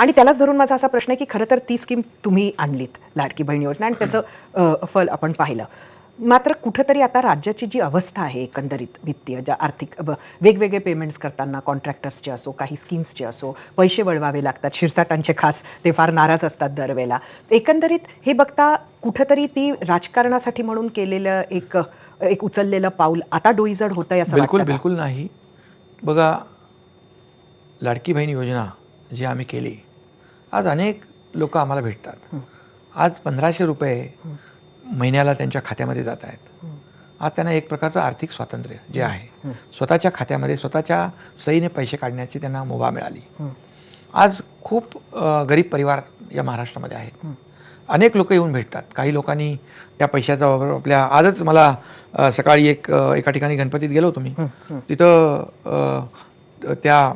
आणि त्यालाच धरून माझा असा प्रश्न आहे की खरं तर ती स्कीम तुम्ही आणलीत लाडकी बहीण योजना. आणि त्याचं फल आपण पाहिलं. मात्र कुठंतरी आता राज्याची जी अवस्था आहे एकंदरीत वित्तीय ज्या आर्थिक वेगवेगळे पेमेंट्स करताना कॉन्ट्रॅक्टर्सचे असो काही स्कीम्सचे असो पैसे वळवावे लागतात शिरसाटांचे खास ते फार नाराज असतात दरवेळेला. एकंदरीत हे बघता कुठंतरी ती राजकारणासाठी म्हणून केलेलं एक एक उचललेलं पाऊल आता डोईजड होतंय असं बिलकुल? बिलकुल नाही. बघा लाडकी बहीण योजना जी आम्ही केली आज अनेक लोक आम्हाला भेटतात. आज पंधराशे रुपये. महिन्याला त्यांच्या खात्यामध्ये जात आहेत. आज त्यांना एक प्रकारचं आर्थिक स्वातंत्र्य जे आहे. स्वतःच्या खात्यामध्ये स्वतःच्या सहीने पैसे काढण्याची त्यांना मुभा मिळाली. आज खूप गरीब परिवार या महाराष्ट्रामध्ये आहेत. अनेक लोक येऊन भेटतात काही लोकांनी त्या पैशाचा वापर आपल्या आजच मला सकाळी एक एका ठिकाणी गणपतीत गेलो होतो मी. तिथं त्या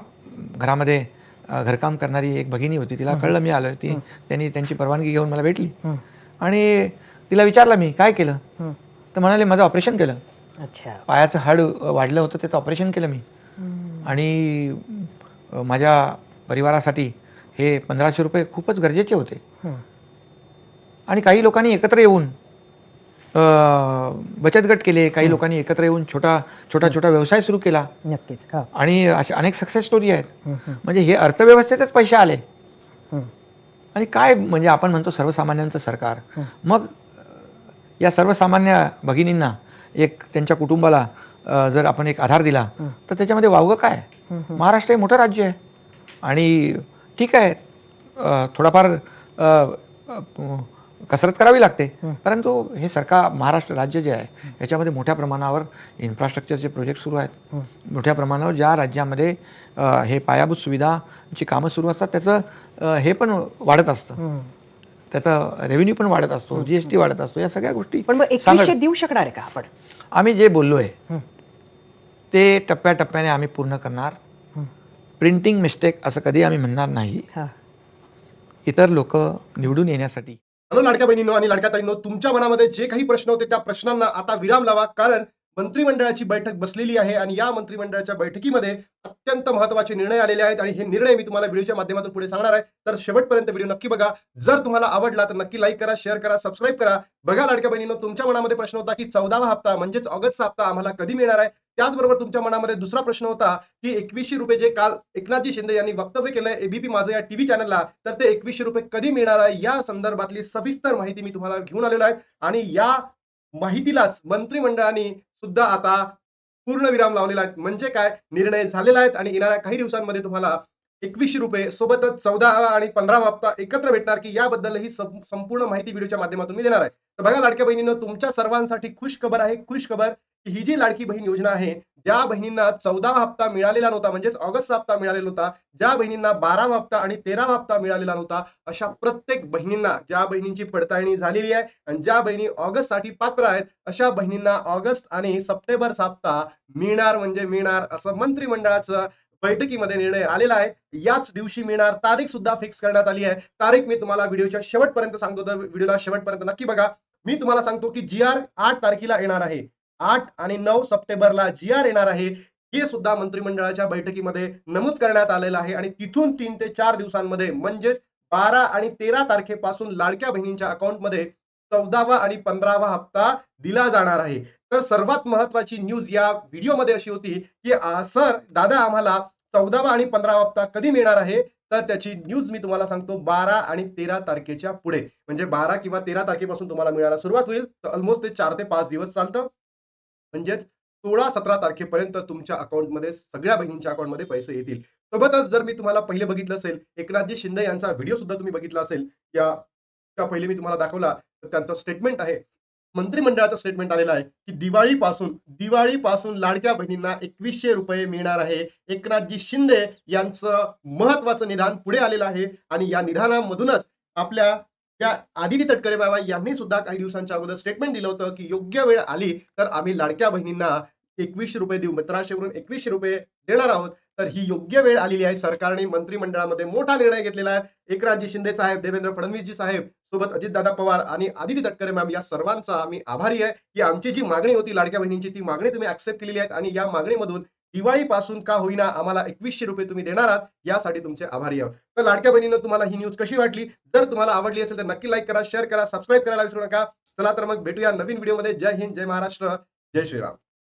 घरामध्ये घरकाम करणारी एक भगिनी होती तिला. कळलं मी आलोय ती. त्यांनी त्यांची परवानगी घेऊन मला भेटली. आणि तिला विचारलं मी काय केलं. तर म्हणाले माझं ऑपरेशन केलं अच्छा पायाचं हाड वाढलं होतं त्याचं ऑपरेशन केलं मी. आणि माझ्या परिवारासाठी हे पंधराशे रुपये खूपच गरजेचे होते. आणि काही लोकांनी एकत्र येऊन बचत गट केले. काही लोकांनी एकत्र येऊन छोटा छोटा छोटा व्यवसाय सुरू केला. नक्कीच हा. आणि अशा अनेक सक्सेस स्टोरी आहेत. म्हणजे हे अर्थव्यवस्थेतच पैसे आले. हं. आणि काय म्हणजे आपण म्हणतो सर्वसामान्यांचं सरकार. हं. मग या सर्वसामान्य भगिनींना एक त्यांच्या कुटुंबाला अ, जर आपण एक आधार दिला हं. तर त्याच्यामध्ये वावगं काय. महाराष्ट्र हे मोठं राज्य आहे. आणि ठीक आहे अ, थोडाफार अ, अ, कसरत करावी लागते. परंतु हे सरकार महाराष्ट्र राज्य जे आहे याच्यामध्ये मोठ्या प्रमाणावर इन्फ्रास्ट्रक्चरचे प्रोजेक्ट सुरू आहेत. मोठ्या प्रमाणावर ज्या राज्यामध्ये हे पायाभूत सुविधाची कामं सुरू असतात त्याचं हे पण वाढत असतं. त्याचा रेव्हेन्यू पण वाढत असतो जीएसटी वाढत असतो या सगळ्या गोष्टी पण देऊ शकणार आहे का आपण आम्ही जे बोललो आहे. ते टप्प्याटप्प्याने आम्ही पूर्ण करणार. प्रिंटिंग मिस्टेक असं कधी आम्ही म्हणणार नाही. इतर लोक निवडून येण्यासाठी हॅलो लाडक्या बहिणींनो आणि लाडक्या ताईंनो तुमच्या मनामध्ये जे काही प्रश्न होते त्या प्रश्नांना आता विराम लावा कारण मंत्रिमंडळाची बैठक बसलेली आहे आणि या मंत्रिमंडळाच्या बैठकीमध्ये अत्यंत महत्त्वाचे निर्णय आलेले आहेत आणि हे निर्णय मी तुम्हाला व्हिडिओच्या माध्यमातून पुढे सांगणार आहे. तर शेवटपर्यंत व्हिडिओ नक्की बघा. जर तुम्हाला आवडला तर नक्की लाईक करा शेअर करा सबस्क्राईब करा. बघा लाडक्या बहिणींनो तुमच्या मनामध्ये प्रश्न होता की चौदावा हप्ता म्हणजेच ऑगस्टचा हप्ता आम्हाला कधी मिळणार आहे? त्याचबरोबर तुमच्या मनामध्ये दुसरा प्रश्न होता की एकवीसशे रुपये जे काल एकनाथजी शिंदे यांनी वक्तव्य केलंय एबीपी माझं या टीव्ही चॅनलला तर ते एकवीसशे रुपये कधी मिळणार आहे? या संदर्भातली सविस्तर माहिती मी तुम्हाला घेऊन आलेलो आहे. आणि या माहितीलाच मंत्रिमंडळाने सुद्धा आता पूर्ण विराम लावलेला आहे. म्हणजे काय? निर्णय झालेला आहेत आणि येणाऱ्या काही दिवसांमध्ये तुम्हाला एकवीसशे रुपये सोबतच चौदा आणि पंधरा हप्ता एकत्र भेटणार की याबद्दलही संपूर्ण माहिती व्हिडिओच्या माध्यमातून मी देणार आहे. तर बघा लाडक्या बहिणीनं तुमच्या सर्वांसाठी खुश खबर आहे. खुश खबर ही जी लाडकी बहीण योजना आहे ज्या बहिणींना चौदा हप्ता मिळालेला नव्हता म्हणजेच ऑगस्टचा हप्ता मिळालेला होता ज्या बहिणींना बारावा हप्ता आणि तेरावा हप्ता मिळालेला नव्हता अशा प्रत्येक बहिणींना ज्या बहिणींची पडताळणी झालेली आहे आणि ज्या बहिणी ऑगस्टसाठी पात्र आहेत अशा बहिणींना ऑगस्ट आणि सप्टेंबरचा हप्ता मिळणार म्हणजे मिळणार असं मंत्रिमंडळाचं बैठकीमध्ये निर्णय आलेला आहे. याच दिवशी मिळणार तारीख सुद्धा फिक्स करण्यात आली आहे. तारीख मी तुम्हाला व्हिडिओच्या शेवटपर्यंत सांगतो. तर व्हिडिओला शेवटपर्यंत नक्की बघा. मी तुम्हाला सांगतो की जी आर आठ तारखेला येणार आहे. आठ आणि नऊ सप्टेंबरला जी आर येणार आहे हे सुद्धा मंत्रिमंडळाच्या बैठकीमध्ये नमूद करण्यात आलेलं आहे. आणि तिथून तीन ते चार दिवसांमध्ये म्हणजेच बारा आणि तेरा तारखेपासून लाडक्या बहिणींच्या अकाउंटमध्ये चौदावा आणि पंधरावा हप्ता दिला जाणार आहे. तर सर्वात महत्वाची न्यूज या व्हिडिओमध्ये अशी होती की सर दादा आम्हाला चौदावा आणि पंधरावा हप्ता कधी मिळणार आहे? तर त्याची न्यूज मी तुम्हाला सांगतो बारा आणि तेरा तारखेच्या पुढे. म्हणजे बारा किंवा तेरा तारखेपासून तुम्हाला मिळायला सुरुवात होईल. तर ऑलमोस्ट ते चार ते पाच दिवस चालतं. म्हणजेच सोळा सतरा तारखेपर्यंत तुमच्या अकाउंटमध्ये सगळ्या बहिणींच्या अकाउंटमध्ये पैसे येतील. सोबतच जर मी तुम्हाला पहिले बघितलं असेल एकनाथजी शिंदे यांचा व्हिडिओ सुद्धा तुम्ही बघितला असेल या पहिले मी तुम्हाला दाखवला तर त्यांचं स्टेटमेंट आहे. मंत्रिमंडळाचं स्टेटमेंट आलेलं आहे की दिवाळीपासून दिवाळीपासून लाडक्या बहिणींना एकवीसशे रुपये मिळणार आहे. एकनाथजी शिंदे यांचं महत्वाचं निधान पुढे आलेलं आहे आणि या निधानामधूनच आपल्या या आदिती तटकरे बाबा यांनी सुद्धा काही दिवसांच्या अगोदर स्टेटमेंट दिलं होतं की योग्य वेळ आली तर आम्ही लाडक्या बहिणींना एकवीसशे रुपये देऊ मित्राशेवरून एकवीसशे रुपये देणार आहोत. तर ही योग्य वेळ आलेली आहे. सरकारने मंत्रिमंडळामध्ये मोठा निर्णय घेतलेला आहे. एकनाथजी शिंदे साहेब देवेंद्र फडणवीसजी साहेब सोबत अजितदादा पवार आणि आदिती तटकरे मॅम या सर्वांचा आम्ही आभारी आहे की आमची जी मागणी होती लाडक्या बहिणींची ती मागणी तुम्ही ऍक्सेप्ट केलेली आहे आणि या मागणीमधून दिवाळीपासून का होईना आम्हाला एकवीसशे रुपये तुम्ही देणार आहात यासाठी तुमचे आभारी आहोत. तर लाडक्या बहिणीनं तुम्हाला ही न्यूज कशी वाटली? जर तुम्हाला आवडली असेल तर नक्की लाईक करा शेअर करा सबस्क्राईब करायला विसरू नका. चला तर मग भेटूया नवीन व्हिडिओमध्ये जय हिंद जय महाराष्ट्र जय श्रीराम.